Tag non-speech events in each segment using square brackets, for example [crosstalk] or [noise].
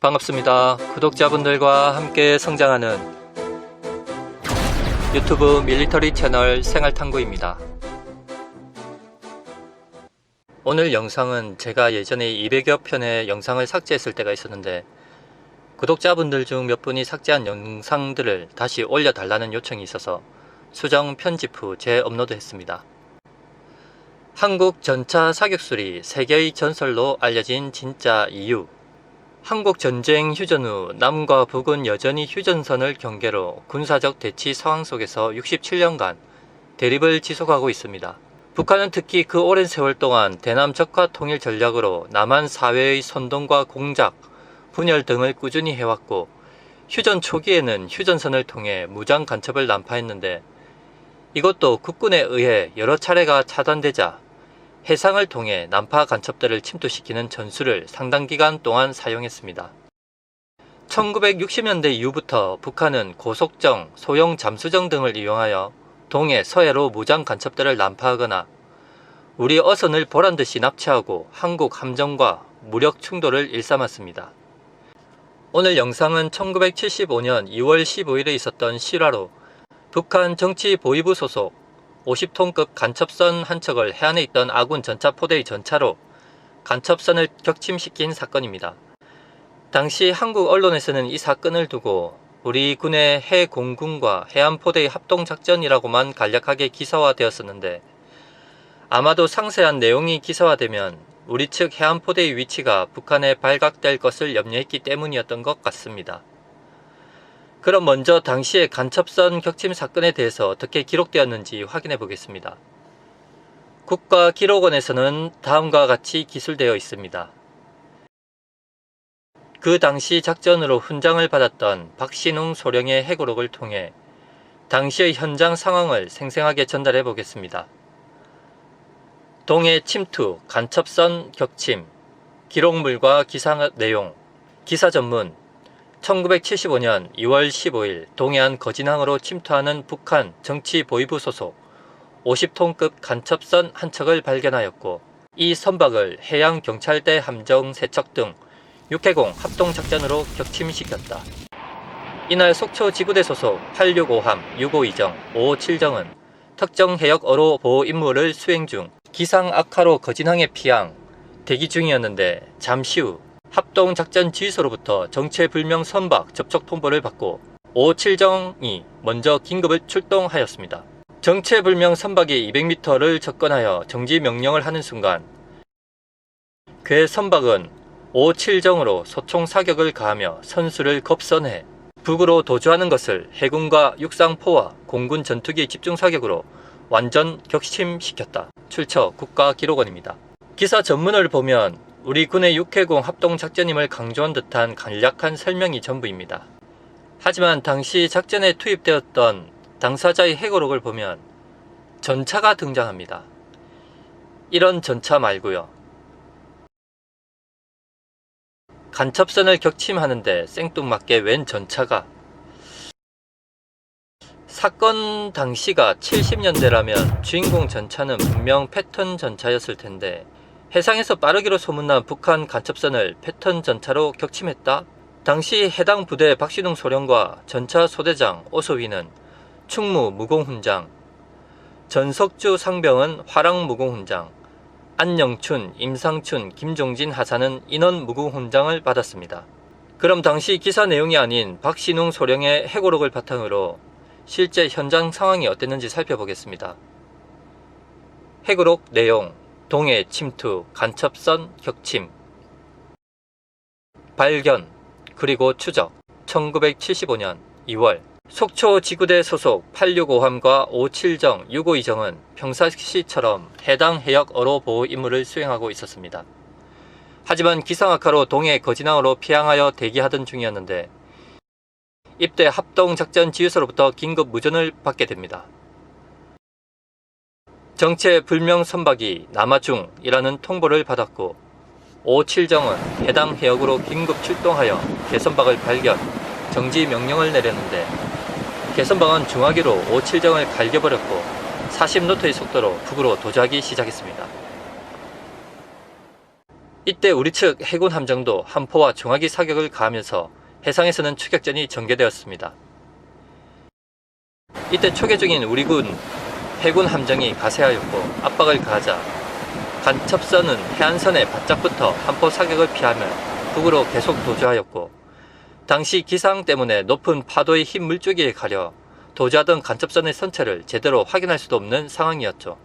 반갑습니다. 구독자분들과 함께 성장하는 유튜브 밀리터리 채널 생활탐구입니다. 오늘 영상은 제가 예전에 200여 편의 영상을 삭제했을 때가 있었는데 구독자분들 중 몇 분이 삭제한 영상들을 다시 올려달라는 요청이 있어서 수정 편집 후 재업로드 했습니다. 한국 전차 사격술이 세계의 전설로 알려진 진짜 이유 한국 전쟁 휴전 후 남과 북은 여전히 휴전선을 경계로 군사적 대치 상황 속에서 67년간 대립을 지속하고 있습니다. 북한은 특히 그 오랜 세월 동안 대남 적화 통일 전략으로 남한 사회의 선동과 공작, 분열 등을 꾸준히 해왔고 휴전 초기에는 휴전선을 통해 무장 간첩을 난파했는데 이것도 국군에 의해 여러 차례가 차단되자 해상을 통해 난파 간첩들을 침투시키는 전술을 상당 기간 동안 사용했습니다. 1960년대 이후부터 북한은 고속정, 소형 잠수정 등을 이용하여 동해, 서해로 무장 간첩들을 난파하거나 우리 어선을 보란 듯이 납치하고 한국 함정과 무력 충돌을 일삼았습니다. 오늘 영상은 1975년 2월 15일에 있었던 실화로 북한 정치 보위부 소속 50톤급 간첩선 한 척을 해안에 있던 아군 전차 포대의 전차로 간첩선을 격침시킨 사건입니다. 당시 한국 언론에서는 이 사건을 두고 우리 군의 해공군과 해안포대의 합동작전이라고만 간략하게 기사화되었었는데 아마도 상세한 내용이 기사화되면 우리 측 해안포대의 위치가 북한에 발각될 것을 염려했기 때문이었던 것 같습니다. 그럼 먼저 당시의 간첩선 격침 사건에 대해서 어떻게 기록되었는지 확인해 보겠습니다. 국가기록원에서는 다음과 같이 기술되어 있습니다. 그 당시 작전으로 훈장을 받았던 박신웅 소령의 해고록을 통해 당시의 현장 상황을 생생하게 전달해 보겠습니다. 동해 침투, 간첩선 격침, 기록물과 기사 내용, 기사 전문, 1975년 2월 15일 동해안 거진항으로 침투하는 북한 정치 보위부 소속 50톤급 간첩선 한 척을 발견하였고 이 선박을 해양경찰대 함정 세척 등 육해공 합동작전으로 격침시켰다. 이날 속초 지구대 소속 865함 652정 557정은 특정 해역 어로 보호 임무를 수행 중 기상 악화로 거진항에 피항 대기 중이었는데 잠시 후 합동작전 지휘소로부터 정체불명 선박 접촉 통보를 받고 557정이 먼저 긴급을 출동하였습니다. 정체불명 선박이 200m를 접근하여 정지 명령을 하는 순간 괴 선박은 557정으로 소총 사격을 가하며 선수를 겁선해 북으로 도주하는 것을 해군과 육상포와 공군 전투기 집중 사격으로 완전 격침시켰다. 출처 국가기록원입니다. 기사 전문을 보면 우리 군의 육해공 합동작전임을 강조한 듯한 간략한 설명이 전부입니다. 하지만 당시 작전에 투입되었던 당사자의 해고록을 보면 전차가 등장합니다. 이런 전차 말고요. 간첩선을 격침하는데 생뚱맞게 웬 전차가 사건 당시가 70년대라면 주인공 전차는 분명 패턴 전차였을 텐데 해상에서 빠르기로 소문난 북한 간첩선을 패턴 전차로 격침했다? 당시 해당 부대 박신웅 소령과 전차 소대장 오소위는 충무 무공훈장, 전석주 상병은 화랑 무공훈장, 안영춘, 임상춘, 김종진 하사는 인원 무공훈장을 받았습니다. 그럼 당시 기사 내용이 아닌 박신웅 소령의 해고록을 바탕으로 실제 현장 상황이 어땠는지 살펴보겠습니다. 해고록 내용 동해 침투, 간첩선 격침, 발견, 그리고 추적. 1975년 2월 속초 지구대 소속 865함과 57정, 652정은 평상시처럼 해당 해역 어로 보호 임무를 수행하고 있었습니다. 하지만 기상악화로 동해 거진항으로 피항하여 대기하던 중이었는데 입대 합동작전 지휘소로부터 긴급 무전을 받게 됩니다. 정체 불명 선박이 남하 중이라는 통보를 받았고 57정은 해당 해역으로 긴급 출동하여 개선박을 발견, 정지 명령을 내렸는데 개선박은 중하기로 57정을 갈겨버렸고 40노트의 속도로 북으로 도주하기 시작했습니다. 이때 우리 측 해군 함정도 함포와 중화기 사격을 가하면서 해상에서는 추격전이 전개되었습니다. 이때 초계 중인 우리 군 해군 함정이 가세하였고 압박을 가하자 간첩선은 해안선에 바짝부터 함포 사격을 피하며 북으로 계속 도주하였고 당시 기상 때문에 높은 파도의 흰 물줄기에 가려 도주하던 간첩선의 선체를 제대로 확인할 수도 없는 상황이었죠.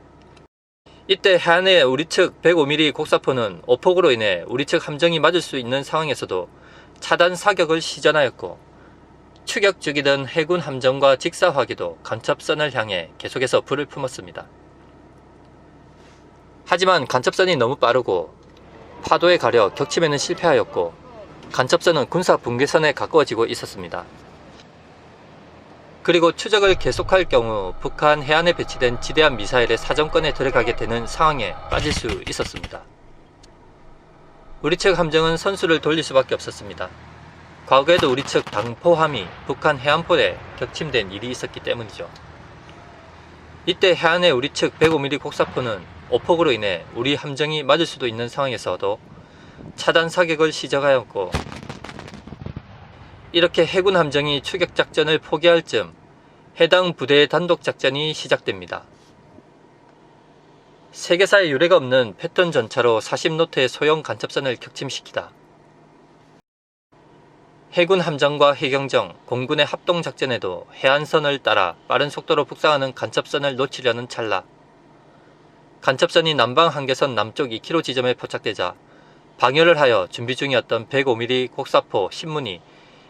이때 해안의 우리 측 105mm 곡사포는 오폭으로 인해 우리 측 함정이 맞을 수 있는 상황에서도 차단 사격을 시전하였고 추격 중이던 해군 함정과 직사화기도 간첩선을 향해 계속해서 불을 품었습니다. 하지만 간첩선이 너무 빠르고 파도에 가려 격침에는 실패하였고 간첩선은 군사 붕괴선에 가까워지고 있었습니다. 그리고 추적을 계속할 경우 북한 해안에 배치된 지대한 미사일의 사정권에 들어가게 되는 상황에 빠질 수 있었습니다. 우리 측 함정은 선수를 돌릴 수밖에 없었습니다. 과거에도 우리 측 당포함이 북한 해안포에 격침된 일이 있었기 때문이죠. 이때 해안의 우리 측 105mm 곡사포는 오폭으로 인해 우리 함정이 맞을 수도 있는 상황에서도 차단 사격을 시작하였고 이렇게 해군 함정이 추격 작전을 포기할 즈음 해당 부대의 단독 작전이 시작됩니다. 세계사에 유례가 없는 패턴 전차로 40노트의 소형 간첩선을 격침시키다. 해군 함정과 해경정, 공군의 합동 작전에도 해안선을 따라 빠른 속도로 북상하는 간첩선을 놓치려는 찰나. 간첩선이 남방 한계선 남쪽 2km 지점에 포착되자 방열을 하여 준비 중이었던 105mm 곡사포 신문이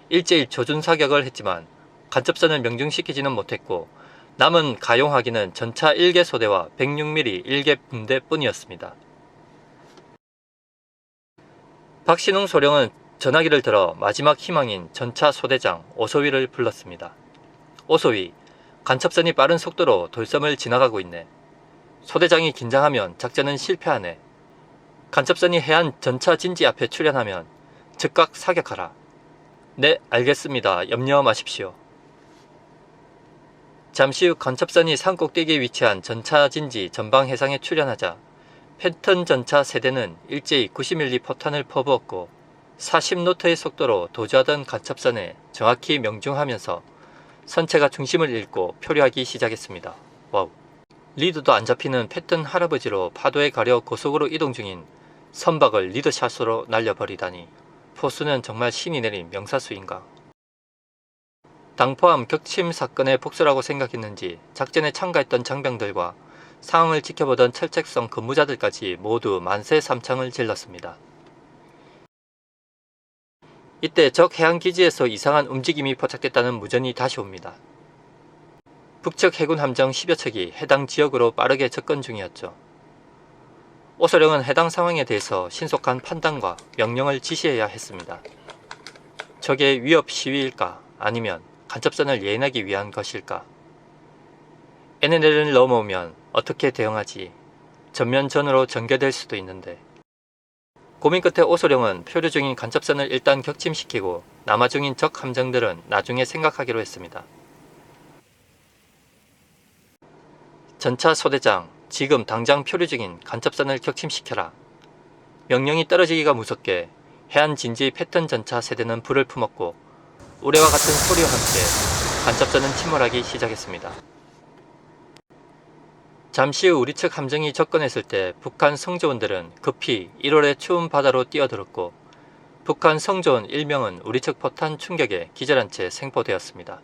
일제일 조준 사격을 했지만 간첩선을 명중시키지는 못했고 남은 가용하기는 전차 1개 소대와 106mm 1개 분대뿐이었습니다. 박신웅 소령은 전화기를 들어 마지막 희망인 전차 소대장 오소위를 불렀습니다. 오소위, 간첩선이 빠른 속도로 돌섬을 지나가고 있네. 소대장이 긴장하면 작전은 실패하네. 간첩선이 해안 전차 진지 앞에 출현하면 즉각 사격하라. 네, 알겠습니다. 염려 마십시오. 잠시 후 간첩선이 산 꼭대기에 위치한 전차 진지 전방 해상에 출현하자 패턴 전차 세대는 일제히 90mm 포탄을 퍼부었고 40노트의 속도로 도주하던 간첩선에 정확히 명중하면서 선체가 중심을 잃고 표류하기 시작했습니다. 와우. 리드도 안 잡히는 패턴 할아버지로 파도에 가려 고속으로 이동 중인 선박을 리드샷으로 날려버리다니 포수는 정말 신이 내린 명사수인가. 당포함 격침 사건의 복수라고 생각했는지 작전에 참가했던 장병들과 상황을 지켜보던 철책성 근무자들까지 모두 만세 삼창을 질렀습니다. 이때 적 해안기지에서 이상한 움직임이 포착됐다는 무전이 다시 옵니다. 북측 해군 함정 10여 척이 해당 지역으로 빠르게 접근 중이었죠. 오소령은 해당 상황에 대해서 신속한 판단과 명령을 지시해야 했습니다. 적의 위협 시위일까 아니면 간첩선을 예인하기 위한 것일까? NNL을 넘어오면 어떻게 대응하지? 전면 전으로 전개될 수도 있는데 고민 끝에 오소령은 표류 중인 간첩선을 일단 격침시키고 남아 중인 적 함정들은 나중에 생각하기로 했습니다. 전차 소대장, 지금 당장 표류 중인 간첩선을 격침시켜라. 명령이 떨어지기가 무섭게 해안 진지 패턴 전차 세대는 불을 품었고 우레와 같은 소리와 함께 간첩선은 침몰하기 시작했습니다. 잠시 후 우리 측 함정이 접근했을 때 북한 성조원들은 급히 1월의 추운 바다로 뛰어들었고 북한 성조원 1명은 우리 측 포탄 충격에 기절한 채 생포되었습니다.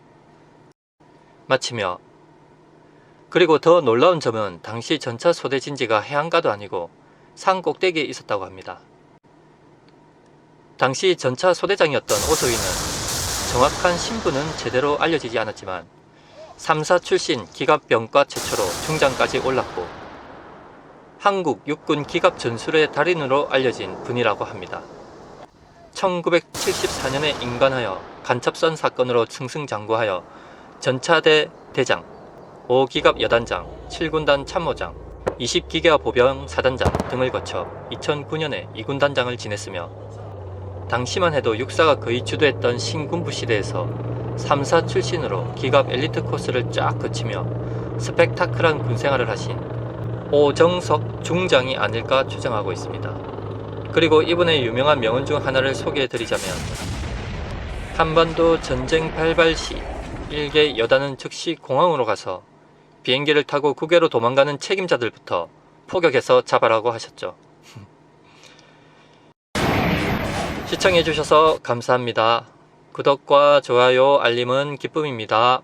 마치며 그리고 더 놀라운 점은 당시 전차 소대 진지가 해안가도 아니고 산 꼭대기에 있었다고 합니다. 당시 전차 소대장이었던 오소위는 정확한 신분은 제대로 알려지지 않았지만 3사 출신 기갑병과 최초로 중장까지 올랐고 한국 육군 기갑 전술의 달인으로 알려진 분이라고 합니다. 1974년에 인관하여 간첩선 사건으로 승승장구하여 전차대 대장, 5기갑 여단장, 7군단 참모장, 20기가 보병 사단장 등을 거쳐 2009년에 2군단장을 지냈으며 당시만 해도 육사가 거의 주도했던 신군부 시대에서 3사 출신으로 기갑 엘리트 코스를 쫙 거치며 스펙타클한 군생활을 하신 오정석 중장이 아닐까 추정하고 있습니다. 그리고 이분의 유명한 명언 중 하나를 소개해 드리자면 한반도 전쟁 발발 시 일개 여단은 즉시 공항으로 가서 비행기를 타고 국외로 도망가는 책임자들부터 포격해서 잡아라고 하셨죠. [laughs] 시청해 주셔서 감사합니다. 구독과 좋아요, 알림은 기쁨입니다.